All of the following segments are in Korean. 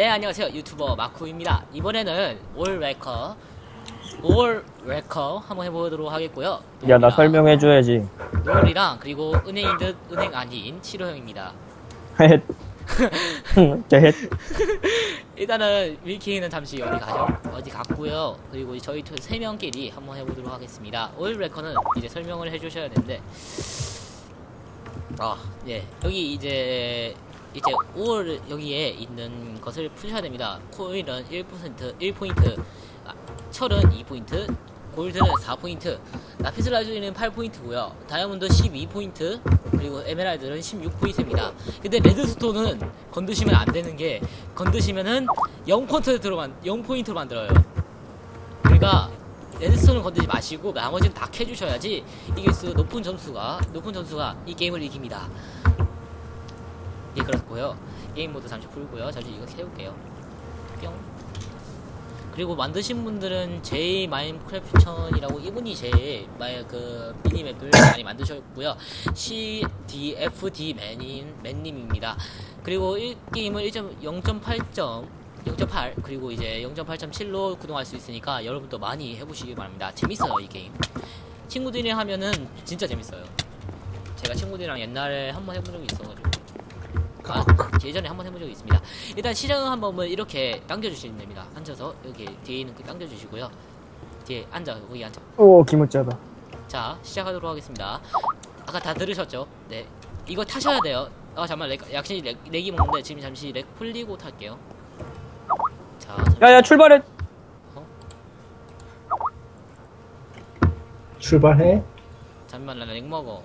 네 안녕하세요 유튜버 마쿠입니다 이번에는 올 래커 올 래커 한번 해보도록 하겠고요 야, 나 설명해줘야지. 노을이랑 그리고 은행인 듯 은행 아닌 치료형입니다 헷. 헷. 일단은 밀키는 잠시 어디 가죠? 어디 갔고요 그리고 저희 두- 세 명끼리 한번 해보도록 하겠습니다 올 래커는 이제 설명을 해주셔야 되는데 아예 여기 이제 이제 5월 여기에 있는 것을 푸셔야 됩니다. 코일은 1% 1포인트, 아, 철은 2포인트, 골드는 4포인트, 라피스라즈는 8포인트고요. 다이아몬드 12포인트, 그리고 에메랄드는 16포인트입니다. 근데 레드스톤은 건드시면 안 되는 게 건드시면은 0포인트로 만 0포인트로 만들어요. 그러니까 레드스톤은 건드지 마시고 나머지는 다 캐주셔야지 수 높은 점수가 높은 점수가 이 게임을 이깁니다. 예 그렇고요. 게임 모드 잠시 풀고요. 잠시 이거 세울게요. 뿅. 그리고 만드신 분들은 제이 마인크래프천이라고 이분이 제일 그 미니맵을 많이 만드셨고요. CDFD 맨인 맨님입니다. 그리고 이 게임을 1.0.8점 0.8 그리고 이제 0.8.7로 구동할 수 있으니까 여러분도 많이 해보시기 바랍니다. 재밌어요 이 게임. 친구들이랑 하면은 진짜 재밌어요. 제가 친구들이랑 옛날에 한번 해본 적이 있어가지고 아, 예전에 한번 해본 적이 있습니다. 일단 시작은 한 번은 이렇게 당겨주시면 됩니다. 앉아서 여기 뒤에 있는 그 당겨주시고요. 뒤에 앉아 거기 앉아. 오, 기모짜다. 자 시작하도록 하겠습니다. 아까 다 들으셨죠? 네. 이거 타셔야 돼요. 아 잠만 렉, 약신이 렉, 렉이 먹는데 지금 잠시 렉 풀리고 탈게요. 자 잠- 야, 야, 출발해. 출발해. 잠만 나렉 먹어.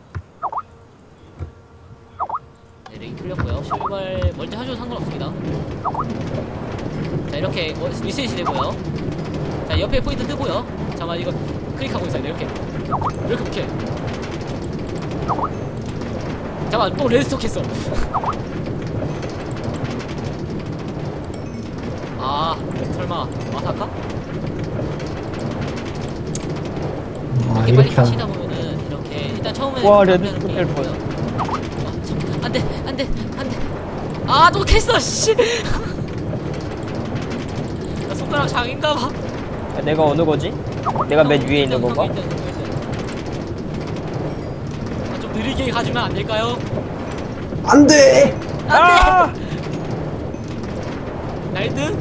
네 렉이 풀렸고요. 출발 멀티 하셔도 상관없습니다. 자 이렇게 어, 리셋이 되고요. 자 옆에 포인트 뜨고요. 잠깐 이거 클릭하고 있어야 돼 이렇게 이렇게 이렇게. 잠깐 또 레드스톡 했어. 아 설마 마사카? 아, 이렇게 빨리. 하시다 보면은 이렇게 일단 처음에 와, 레드 게될 있고요. 아, 안돼 안돼 안돼 아또 캤어 씨 나 손가락 장인가봐 야, 내가 어느 거지? 내가 맨 위에 있는 건가? 아, 좀 느리게 가주면 안 될까요? 안 돼! 아! 나 1등?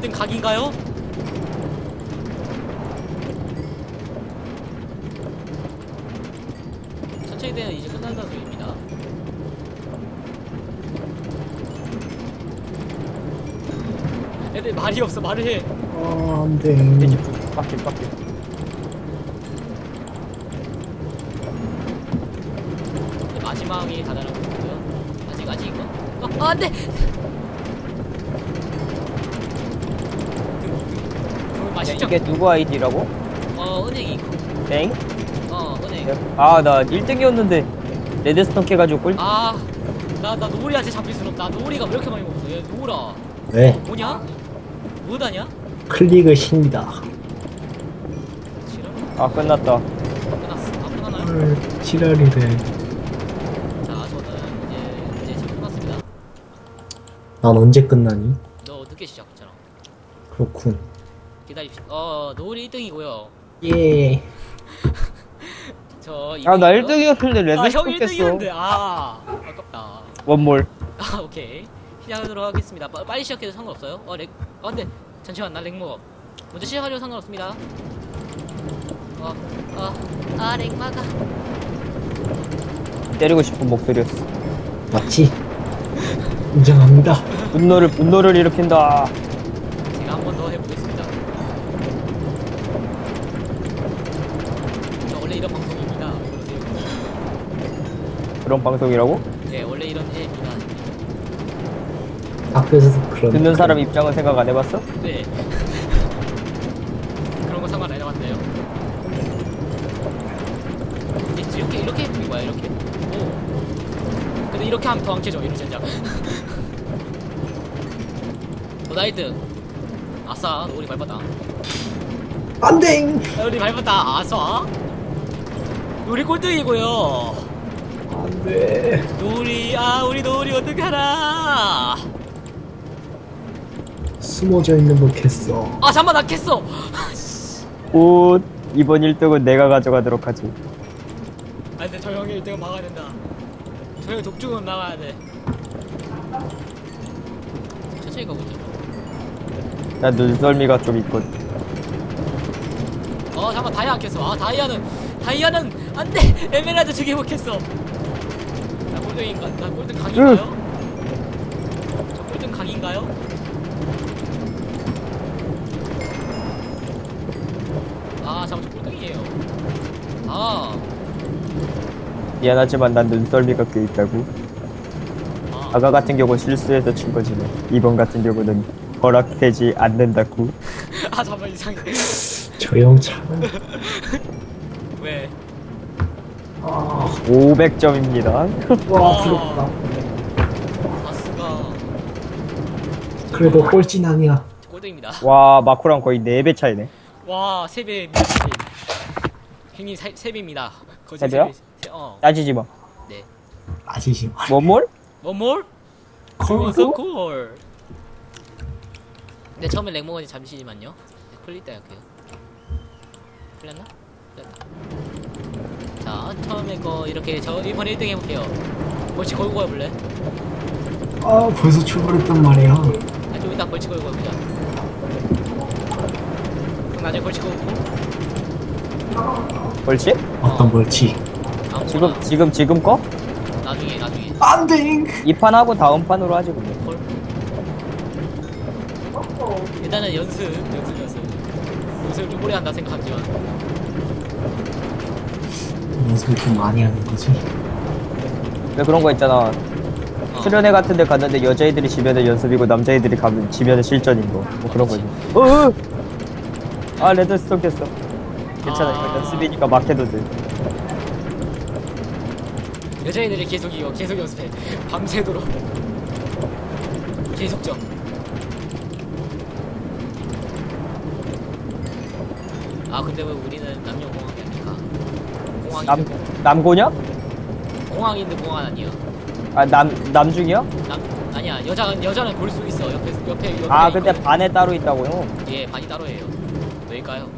1등 각인가요? 천천히 되면 이제 끝난다는 소리입니다 애들 말이 없어 말을 해 아, 안 돼. 돼지 빡길, 빡길. 네, 마지막이 가다라고 보고요 아직 아직 이거 어, 어 안돼 그 야, 맛있죠? 이게 누구 아이디라고? 어 은행이 땡? 어 은행 아, 나 1등이었는데. 레드스톤 캐가지고 꿀. 아, 나, 나 노리한테 잡힐 순 없다. 노리가 왜 이렇게 많이 먹었어? 얘 노라. 왜? 뭐냐? 뭐다냐? 클릭의 신이다. 지랄? 아, 끝났다. 끝났어. 아, 끝나나요? 헐, 지랄이래. 자, 저는 이제, 이제 지금 끝났습니다. 난 언제 끝나니? 너 늦게 시작했잖아. 그렇군. 기다립시다. 어, 노리 1등이고요. 예. 저 아, 나 2등이고요. 1등이었는데 아, 형 레드스톤 깼어. 1등이었는데. 아, 아깝다. 원몰. 아, 오케이. 시작하도록 하겠습니다. 빠, 빨리 시작해도 상관없어요. 어, 렉. 어, 근데 잠시만, 나 렉 먹어. 먼저 시작하려도 상관없습니다. 어, 어, 아, 렉 막아. 때리고 싶은 목소리였어. 맞지? 인정합니다. 분노를, 분노를 일으킨다. 제가 한 번 더 해보겠습니다. 저 원래 이런 방송입니다. 그런 방송이라고? 예, 원래 이런 애입니다. 앞에서도 그런. 듣는 사람 입장은 생각 안 해봤어? 네. 그런 거 상관 안 해봤네요. 이제 이렇게 이렇게 해보는 거야 이렇게. 오. 근데 이렇게 하면 더 안 캐져 이런 젠장. 어, 나이트. 아싸, 우리 밟았다. 안 돼! 아, 우리 밟았다. 아싸. 우리 꼴등이고요. 안 돼. 노리 아 우리 노리 어떡하나 숨어져 있는 거 캤어. 아 잠만 나 깼어. 곧 이번 1등은 내가 가져가도록 하지. 안돼 저 형이 1등 막아야 된다. 저 형이 독중은 막아야 돼. 천천히 가보자. 나 눈썰미가 좀 있거든 어 잠깐 다이아 안 깼어. 아 다이아는 다이아는 안돼! 에메랄드 두개 못 깼어. 나 꼴등인가 나 꼴등 각인가요? 저 꼴등 각인가요? 아 잠깐 저 꼴등이에요 아, 미안하지만 난 눈썰미가 꽤 있다고 아 아까 같은 경우 실수해서 친 거지만 이번 같은 경우는 허락되지 않는다고 아 잠깐 이상해 참. 왜? 아, 500점입니다 와 부럽다. 바스가 그래도 꼴찌는 아니야. 꼴등입니다 와 마코랑 거의 4배 차이네 와, 세배 미친. 형님 세, 세 배입니다. 거짓 세 배요? 세 배. 세- 어, 따지지 마 네. 아시지 마. 뭐뭘? One more? 콜? 콜. 네, 처음에 렉 먹었는데 잠시만요. 네, 때 할게요. 풀렸나? 풀렸다. 자, 처음에 거 이렇게 저 이번 1등 해볼게요. 벌칙 걸고 가볼래? 아 벌써 출발했단 말이야. 아, 좀 이따 벌칙 걸고 가보자. 그럼 나중에 벌칙 걸고 벌칙? 어떤 벌칙? 지금 지금 지금 거? 나중에 나중에 안돼. 이 판 하고 다음 판으로 하지 그러면 콜. 일단은 연습, 연습, 연습. 연습을 좀 오래 한다 생각하지만 연습을 좀 많이 하는 거지. 왜 그런 거 있잖아 어. 수련회 같은 데 갔는데 여자애들이 지면은 연습이고 남자애들이 가면 지면은 실전인 거 뭐 그런 거지 어, 어! 아 레드스톤 깼어 괜찮아 이거 아. 연습이니까 막 해도 돼 여자애들이 계속 이거 계속 연습해 밤새도록 계속적 아 근데 왜 우리는 남녀공학이 아닐까 공학인데 남, 공- 남고냐? 공학인데 공학 아니야 아, 남, 남중이야? 남 아니야 여자 여자는 볼 수 있어 옆에 옆에 옆에 아, 근데 있거든. 반에 따로 있다고요? 예 반이 따로 해요 왜일까요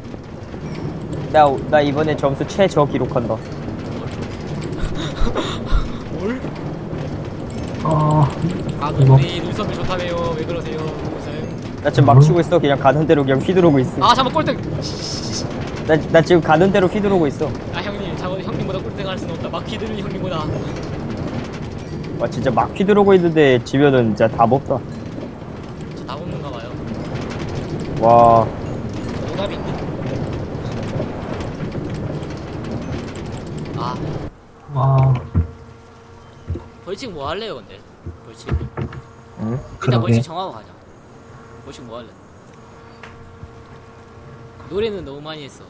나, 나 이번에 점수 최저 기록한다. 뭘? 아 아 이거. 우리 눈썹이 좋다며요 왜 그러세요 무슨 나 지금 막 치고 있어. 그냥 가는 대로 그냥 휘두르고 있어. 아 잠깐 꼴등 나, 나 지금 가는 대로 휘두르고 있어. 아 형님 잠깐 형님보다 꼴등 할 수는 없다 막 휘두르는 형님보다 와, 진짜 막 휘두르고 있는데 지면은 진짜 답 없다. 저다 먹는가 봐요 와, 오답이 있네 아 와. 벌칙 뭐 할래요 근데? 벌칙. 응? 일단 그러게. 벌칙 정하고 가자. 벌칙 뭐 할래? 노래는 너무 많이 했어.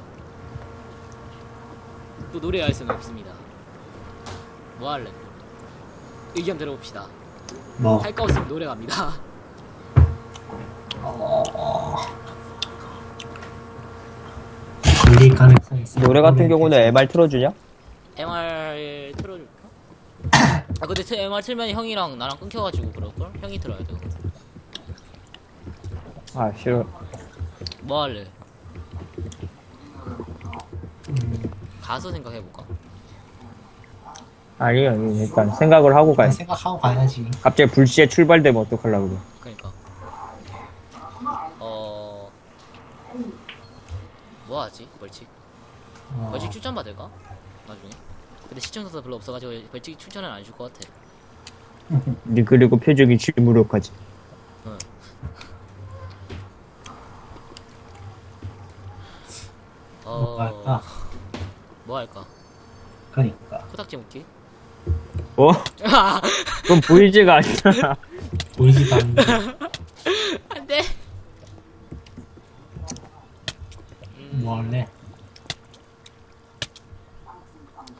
또 노래할 수는 없습니다. 뭐 할래? 의견 들어봅시다. 뭐? 할 거 없으면 노래 갑니다. 걸릴 가능성이 있어. 노래 같은 경우는 MR 틀어주냐? MR 틀어줄까? 아 근데 트- MR 틀면 형이랑 나랑 끊겨가지고 그럴걸? 형이 틀어야 돼 아, 싫어. 뭐 할래? 가수 생각해볼까? 아니, 아니, 일단 생각을 하고 가야 생각하고 가야지. 갑자기 불시에 출발되면 어떡하려고 그래. 그러니까 어... 뭐 하지? 벌칙? 어, 벌칙 추천 받을까? 나중에 근데 시청자도 별로 없어가지고 벌칙 추천은 안줄것 같아 네, 그리고 표정이 질무력하지. 응. 어... 뭐 할까? 뭐 할까? 그러니까 코딱지 묶기? 어? 그건 보이지가 않잖아. 보이지도 않는데 안 돼 음, 뭐 할래?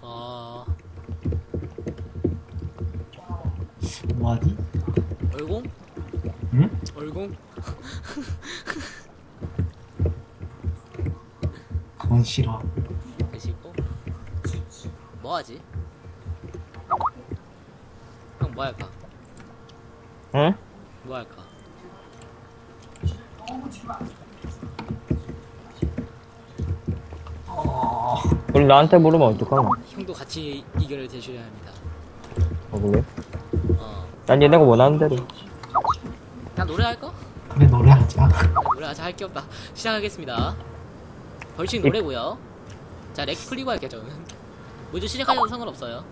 어... 뭐 하지? 얼공? 응? 얼공? 그건 싫어. 계시고 뭐 하지? 형 뭐 할까? 응? 뭐 할까? 어, 그럼 나한테 물으면 어떡하노? 형도 같이 이겨를 대셔야 합니다. 어, 그래? 어. 난 얘네가 원하는 대로. 그냥 노래할까? 그래 노래하자. 노래하자 할 게 없다. 시작하겠습니다. 벌칙 노래고요. 자, 렉 풀리고 할게요, 저는. 먼저 시작하셔도 상관없어요.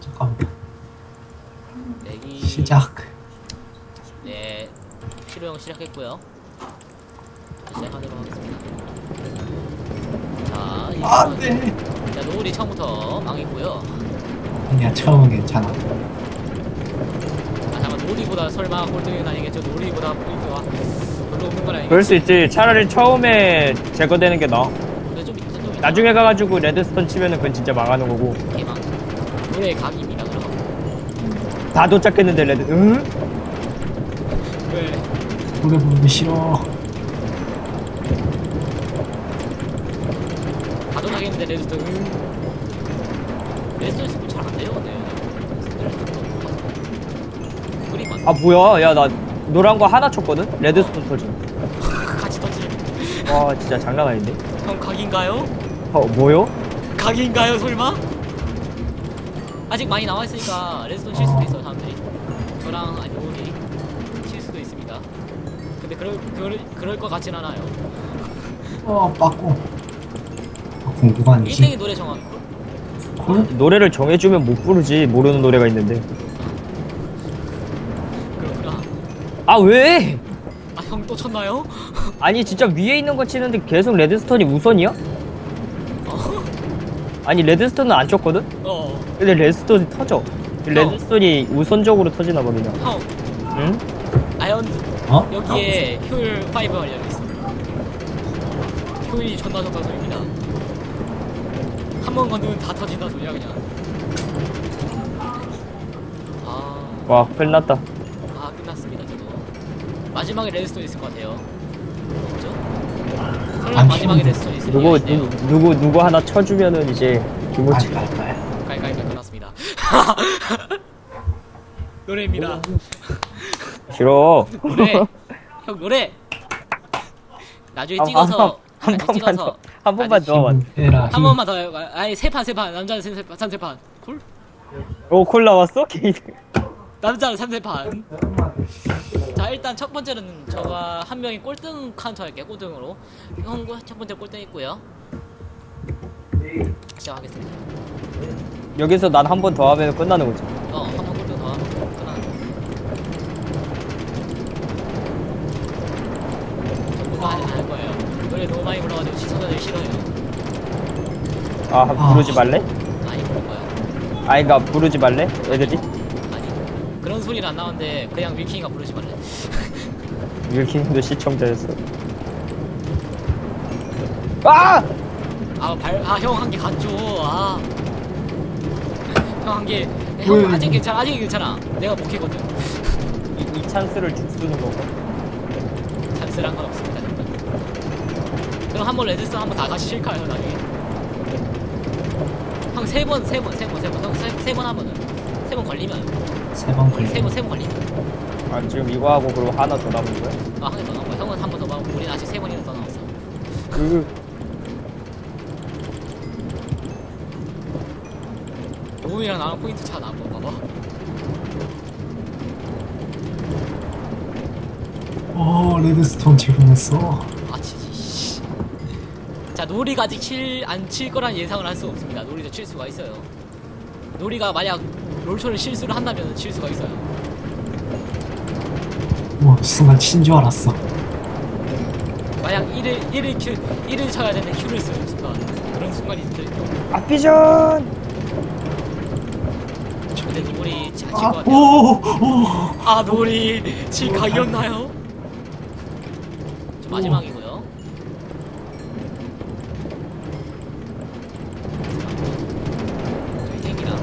잠깐만. 렉이 시작. 네, 실호형 시작했고요. 자, 시작하도록 하겠습니다. 자, 이 아, 네. 자, 노을이 처음부터 망했고요. 아니야 처음은 괜찮아. 아, 잠깐 노을이보다 설마 꼴등은 아니겠죠? 노을이보다 포인트가 별로 없는 건 아니겠죠? 그럴 수 있지. 차라리 처음에 제거되는 게 나아. 근데 좀 있죠, 좀. 나중에 가가지고 레드스톤 치면은 그건 진짜 망하는 거고. 개망. 노래 각입니다, 그럼. 다 도착했는데 레드, 응? 왜? 노래 부르기 싫어. 가동하겠는데 레드스톤 음. 레드스톤 아, 뭐야. 야, 나 노란 거 하나 쳤거든? 레드스톤 터짐. 같이 던지 와, 진짜 장난 아닌데? 형 각인가요? 어, 뭐요? 각인가요 설마? 아직 많이 남아있으니까 레드스톤 칠 수도 있어 사람들이 저랑 아니 오리 칠 수도 있습니다 근데 그럴, 그럴, 그럴 것 같진 않아요 어 빠꾸. 아, 공부관이지. 1등이 노래 정한 헐? 노래를 정해주면 못 부르지. 모르는 노래가 있는데. 그렇구나 아, 왜? 아 형 또 쳤나요? 아니, 진짜 위에 있는 거 치는데 계속 레드스톤이 우선이야? 어? 아니, 레드스톤은 안 쳤거든? 어 근데 레드스톤이 터져. 레드스톤이 우선적으로 터지나 봐, 그냥. 형, 응? 아이언 어? 여기에 효율 5 알려있어. 효율이 존나 좋다 소리입니다. 한번 건드면 다 터진다 소리야 그냥. 아, 와, 큰일 났다. 아 끝났습니다 저도. 마지막에 레드스톤 있을 것 같아요. 그죠? 설마 안 마지막에. 레드스톤 있을 누구, 있네요. 누구, 누구, 누구 하나 쳐주면은 이제 김호치. 깔깔깔. 깔깔깔 끝났습니다. 노래입니다. 싫어. 노래. 형 노래. 나중에 아, 찍어서 한, 번, 번만 찍어서 더. 한 번만 더. 해라. 한 번만 더 해요. 아니 세 판 세 판 남자는 세 판, 삼세 판. 콜? 오, 콜 나왔어? 게이드. 남자는 삼세 판. 자 일단 첫 번째는 저가 한 명이 꼴등 카운터 할게요. 꼴등으로. 형첫 번째 꼴등 있고요. 시작하겠습니다. 여기서 난 한 번 더 하면 끝나는 거지. 어, 한번 꼴등 더 하면 끝나는 저 그거 안 할 노래 너무 많이 불러가지고 시청자들이 싫어해요. 아, 부르지 말래? 많이 부를 거예요. 아이가 부르지 말래? 애들이? 아니 그런 소리는 안 나오는데 그냥 밀킹이가 부르지 말래. 윌킹도 시청자였어. 아! 아, 발, 아, 형 한 개 갔죠. 아. 형 한 개. 왜? 형 아직 괜찮아, 아직 괜찮아. 내가 못했거든. 이, 이 찬스를 줄 쓰는 건가? 잔쓸한 건 없습니다. 그럼 한 번 레드스톤 한번 다 같이 칠까요, 나중에? 형 세 번, 세 번, 세 번, 세 번, 형세 번 하면은 세 번 걸리면 세번 세 번, 걸려. 세번 걸리면 아, 지금 이거 하고 그리고 하나 더 남은 거야? 아, 한개더 나온 거야. 형은 한 번더 나오고 우리는 아직 세 번이나 더 나왔어. 으, 노우이랑 나랑 포인트 차거 봐봐. 오 레드스톤 제공했어. 자 노리가 아직 칠, 안 칠 거란 예상을 할수 없습니다 노리도 칠 수가 있어요 노리가 만약 롤쇼를 실수를 한다면 칠 수가 있어요 뭐 순간 친 줄 알았어. 만약 1을 1을 큐 1을 쳐야 되는데 큐를 쓰는 순간 그런 순간이 있을 때 아피전! 근데 노리 잘칠 것 아, 같아요 오, 오. 아 노리 칠 각이었나요? 저 마지막이고요 저희 탱이랑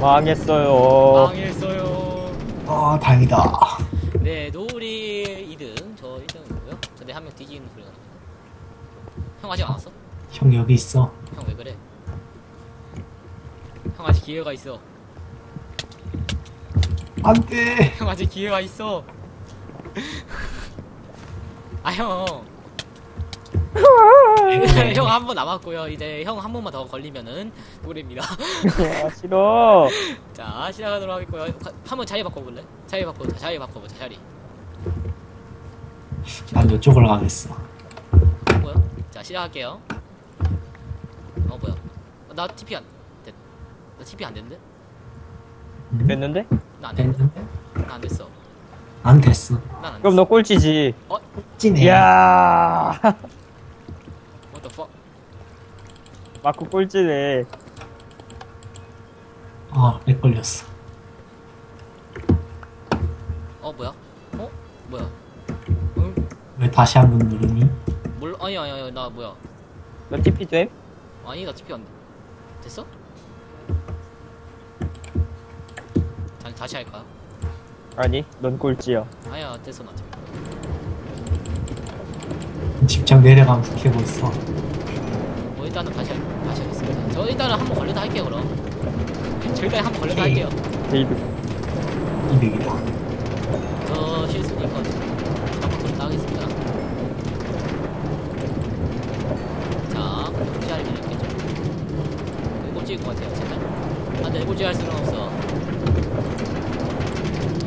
망했어요. 망했어요 아 다행이다. 네, 노을이 2등, 저 1등이고요. 근데 한 명 뒤지는 소리가 나요. 형 아직 안 왔어? 형 여기 있어. 형 왜 그래? 형 아직 기회가 있어. 안돼 형 아직 기회가 있어. 아 형. 형 한 번 남았고요. 이제 형 한 번만 더 걸리면은 노래입니다. 아, 싫어. 자 시작하도록 하겠고요. 한 번 자리 바꿔볼래? 자리 바꿔보자. 자리 바꿔보자. 자리. 난 이쪽으로 가겠어 뭐야? 자 시작할게요. 어 뭐야? 어, 나 TP 안 됐. 나 TP 안 됐는데? 음? 됐는데? 나안 됐는데? 나안 됐어. 안 됐어 난안 그럼 됐어. 너 꼴찌지. 찌네 이야. 마크 꼴찌네. 아 렉 걸렸어 어 뭐야? 어 뭐야? 응? 왜 다시 한 번 누르니? 몰 아니 아니 아니 나 뭐야? 너 TP 됨? 아니 나 TP 안 됐어? 다, 다시 할까요? 아니, 넌 꼴찌야. 아야 됐어 나 TP. 집착 내려가면서 캐고 있어 뭐 일단은 다시 할, 다시 하겠습니다. 저 일단은 한번 걸려다 할게요 그럼. 저 일단 한번 걸려다 오케이. 할게요. 데이드. 200이다 저 실수니까 한번 걸려다 하겠습니다. 자 꼴찌 할 일이 있겠죠. 꼴찌일 것 같아요 진짜. 안돼 꼴찌 할 수는 없어.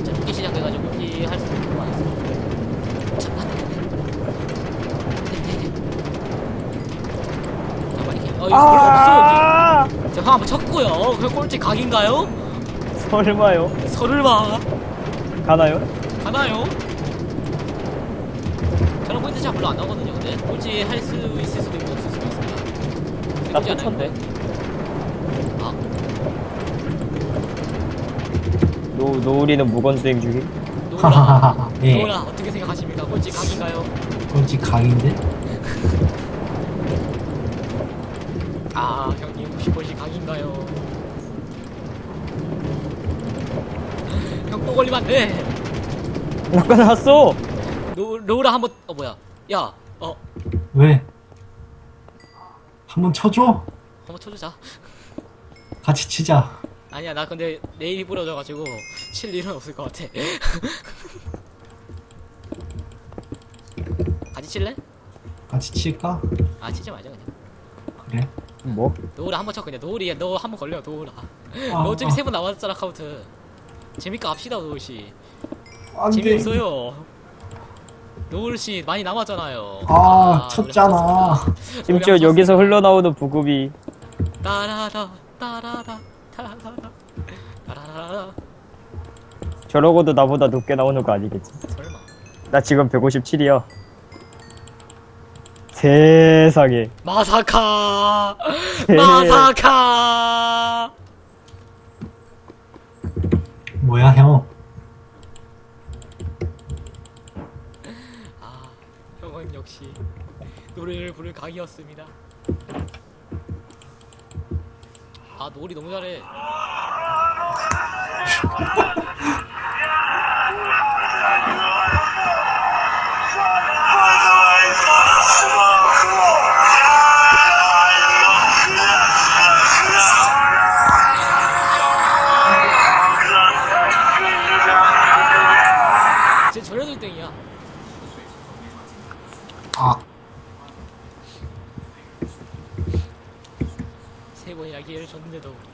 자 꼴찌 시작해가지고 꼴찌 할 수는 없고 안 했어. 자, 안 돼. 잠깐만 이렇게. 어 이거 별로 없어 여기. 자, 형 한번 쳤고요. 그 꼴찌 각인가요? 설마요? 설마 가나요? 가나요? 저는 포인트 차 별로 안 나오거든요. 근데 꼴찌 할 수 있을 수도 있고 없을 수도 있습니다. 나 꼴찌 안 꽂혔네. 나오고. 아, 노, 노을이는 무건수행 중임? 노라. 하하하하 예 노라 어떻게 생각하십니까? 꼴찌 각인가요? 꼴찌 각인데? 아, 형또 걸리면 안 돼. 아까 나왔어! 노, 로라 한번 어 뭐야? 야, 어 왜? 한번 쳐줘? 한번 쳐주자. 같이 치자 아니야 나 근데 내일이 부러져가지고 칠 일은 없을 것 같아 같이 칠래? 같이 칠까? 아 치지 말자 그냥 그래? 뭐? 노우라 한번 쳐 그냥 노우리 너 한 번 걸려 노우라 아, 너 어차피 아, 세번 나왔잖아 카운트 재밌게 합시다 안 돼. 재미없어요 노우씨 많이 남았잖아요 아, 노래 쳤잖아. 심지어 여기서. 흘러나오는 부급이 따라다 따라다 따라다 따라다 저러고도 나보다 높게 나오는 거 아니겠지? 설마 나 지금 157이야. 세상에. 마사카 세- 마사카 뭐야 형 아, 형은 역시 노래를 부를 각이었습니다. 아, 노리 너무 잘해.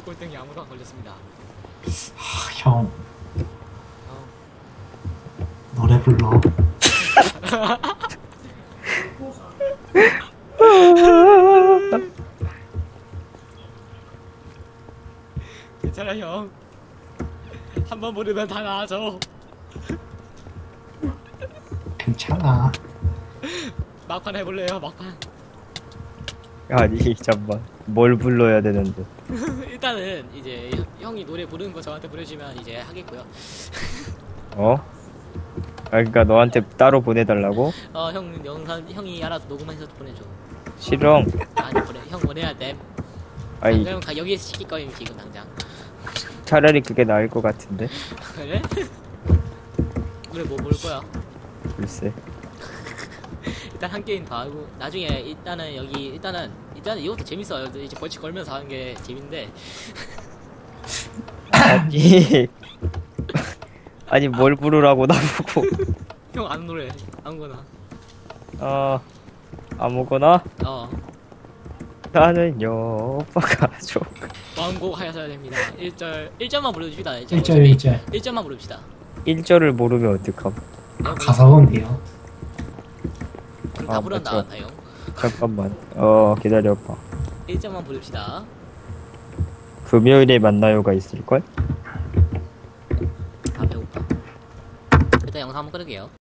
꼴등이 아무도 안 걸렸습니다. 형 어. 노래 불러 괜찮아, 형. 한 번 부르면 다 나아져. 괜찮아 막판 해볼래요, 막판. 아니, 잠만. 뭘 불러야 되는데. 일단은 이제 형 이 노래 부르는 거 저한테 보내주면 이제 하겠고요. 어? 아, 그니까 너한테 따로 보내달라고? 어, 형 영상 형이 알아서 녹음해서 보내줘. 싫어. 아니 보내, 형 보내야 돼. 아니, 그럼 가 여기에서 시킬 거예요 지금 당장. 차라리 그게 나을 것 같은데. 그래? 그래 뭐 볼 거야? 글쎄. 일단 한 게임 더 하고 나중에 일단은 여기 일단은 일단은 이것도 재밌어요. 이제 벌칙 걸면서 하는 게 재밌는데. 아니. 아니 뭘 부르라고 나보고. 형 아는 노래 아무거나. 어 아무거나? 어. 나는요 오빠가 좋 왕곡 하셔야 됩니다. 1절 1절만 부르줍시다. 1절 1절 1절. 1절만 부릅시다. 1절을 모르면 어떡함? 가사는 돼요. 그럼 다 아, 부른다 맞죠. 나요? 잠깐만. 어 기다려봐. 1절만 부릅시다. 금요일에 만나요가 있을걸? 아 배고파 일단 영상 한번 끊을게요